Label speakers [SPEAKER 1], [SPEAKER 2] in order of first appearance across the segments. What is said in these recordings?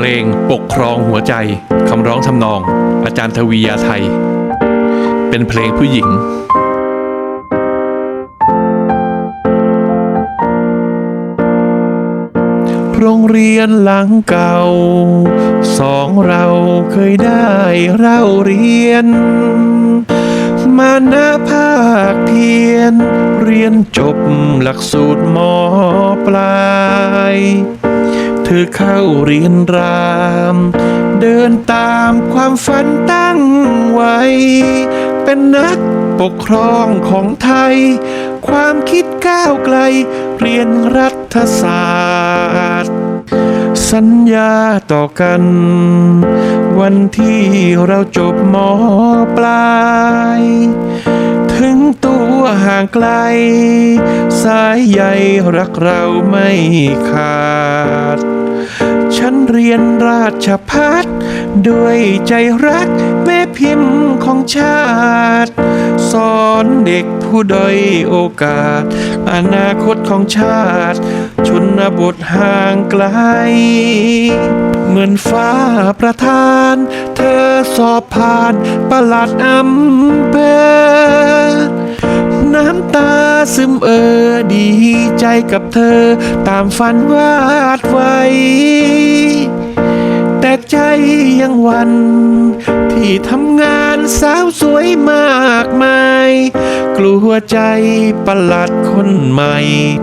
[SPEAKER 1] เพลงปกครองหัวใจคำร้องทำนอง อาจารย์ทวียาไทย เป็นเพลงผู้หญิง โรงเรียนหลังเก่า สองเราเคยได้เล่าเรียน มาหน้าภาคเพียน เรียนจบหลักสูตรมอปลาย เธอเข้าเรียนราม เดินตามความฝันตั้งไว้ เป็นนักปกครองของไทย ความคิดก้าวไกล เรียนรัฐศาสตร์ สัญญาต่อกัน วันที่เราจบมปลาย ถึงตัวห่างไกล สายใยรักเราไม่ขาด ฉันเรียนราชพัฒด้วยใจรักแม่พิมพ์ของชาติ สอนเด็กผู้ด้อยโอกาส อนาคตของชาติ ชนบทห่างไกล เหมือนฟ้าประทาน เธอสอบผ่านประหลัดอำเภอ น้ำตาซึมเออดีใจกับเธอ ตามฝันวาดไว้ แต่ใจยังวัน ที่ทำงานสาวสวยมากมาย กลัวใจประหลัดคนใหม่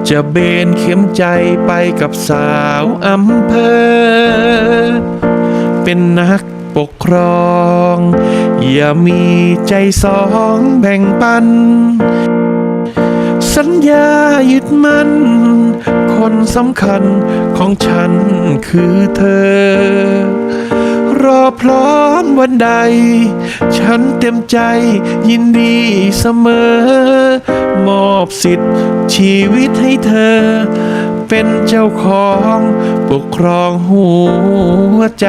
[SPEAKER 1] จะเบนเข็มใจไปกับสาวอำเภอ เป็นนักปกครอง อย่ามีใจสองแบ่งปัน ยึดมั่น คนสำคัญของฉันคือเธอ รอพร้อมวันใด ฉันเต็มใจยินดีเสมอ มอบสิทธิ์ชีวิตให้เธอ เป็นเจ้าของปกครองหัวใจ